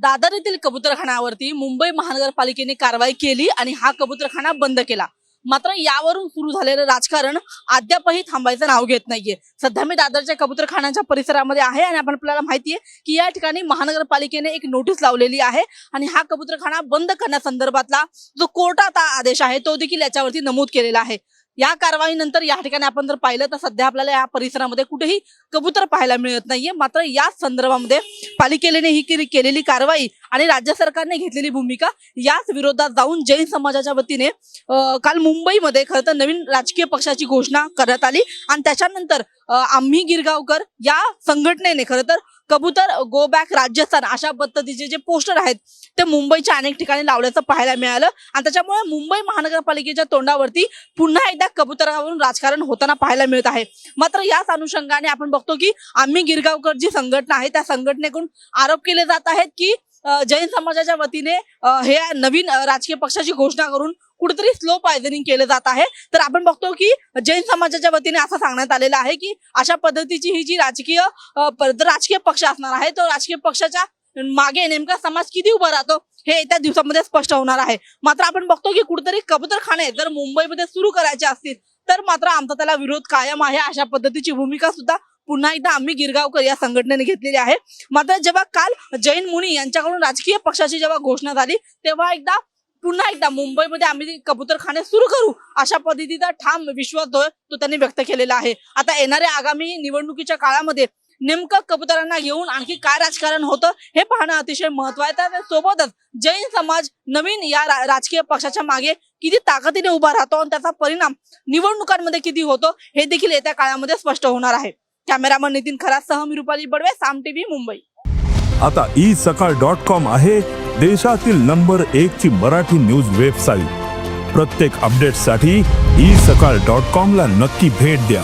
दादर येथील कबूतरखानावरती मुंबई महानगरपालिकेने कारवाई केली आणि हा कबुतरखाना बंद केला. मात्र यावरून सुरू झालेलं राजकारण अद्यापही थांबायचं नाव घेत नाहीये. सध्या मी दादरच्या कबूतरखान्याच्या परिसरामध्ये आहे आणि आपण आपल्याला माहितीये की या ठिकाणी महानगरपालिकेने एक नोटीस लावलेली आहे आणि हा कबुतरखाना बंद करण्यासंदर्भातला जो कोर्टाचा आदेश आहे तो देखील याच्यावरती नमूद केलेला आहे. या कारवाईनंतर या ठिकाणी आपण जर पाहिलं तर सध्या आपल्याला या परिसरामध्ये कुठेही कबूतर पाहायला मिळत नाहीये. मात्र या संदर्भामध्ये पालिकेने ही केलेली कारवाई आणि राज्य सरकारने घेतलेली भूमिका याच विरोधात जाऊन जैन समाजाच्या वतीने काल मुंबईमध्ये खरं तर नवीन राजकीय पक्षाची घोषणा करण्यात आली. आणि त्याच्यानंतर आम्ही गिरगावकर या संघटनेने खरं तर कबूतर गो बॅक राजस्थान अशा पद्धतीचे जे पोस्टर आहेत ते मुंबईच्या अनेक ठिकाणी लावल्याचं पाहायला मिळालं. आणि त्याच्यामुळे मुंबई महानगरपालिकेच्या तोंडावरती पुन्हा एकदा कबुतरावरून राजकारण होताना पाहायला मिळत आहे. मात्र याच अनुषंगाने आपण बघतो की आम्ही गिरगावकर जी संघटना आहे त्या संघटनेकडून आरोप केले जात आहेत की जैन समाजाच्या वतीने हे नवीन राजकीय पक्षाची घोषणा करून कुठेतरी स्लो पायझनिंग केलं जात आहे. तर आपण बघतो की जैन समाजाच्या वतीने असं सांगण्यात आलेलं आहे की अशा पद्धतीची ही जी राजकीय राजकीय पक्ष असणार आहे तो राजकीय पक्षाच्या मागे नेमका समाज किती उभा राहतो हे येत्या दिवसामध्ये स्पष्ट होणार आहे. मात्र आपण बघतो की कुठेतरी कबूतरखाने जर मुंबईमध्ये सुरू करायचे असतील तर मात्र आमचा त्याला विरोध कायम आहे अशा पद्धतीची भूमिका सुद्धा पुन्हा एकदा आम्ही गिरगावकर या संघटनेने घेतलेली आहे. मात्र जेव्हा काल जैन मुनी यांच्याकडून राजकीय पक्षाची जेव्हा घोषणा झाली तेव्हा एकदा पुन्हा एकदा मुंबईमध्ये आम्ही कबूतरखाने सुरू करू अशा पद्धतीचा ठाम विश्वास तो त्यांनी व्यक्त केलेला आहे. आता येणाऱ्या आगामी निवडणुकीच्या काळामध्ये नेमकं कबुतरांना घेऊन आणखी काय राजकारण होतं हे पाहणं अतिशय महत्वाचं आहे. सोबतच जैन समाज नवीन या रा- राजकीय पक्षाच्या मागे किती ताकदीने उभा राहतो आणि त्याचा परिणाम निवडणुकांमध्ये किती होतो हे देखील येत्या काळामध्ये स्पष्ट होणार आहे. कॅमेरामन नितीन खरासह मी रुपाली बडवे साम टीव्ही मुंबई. आता ई सकाळ डॉट कॉम आहे देशातील नंबर एक ची मराठी न्यूज वेबसाईट. प्रत्येक अपडेटसाठी ई सकाळ डॉट कॉम ला नक्की भेट द्या.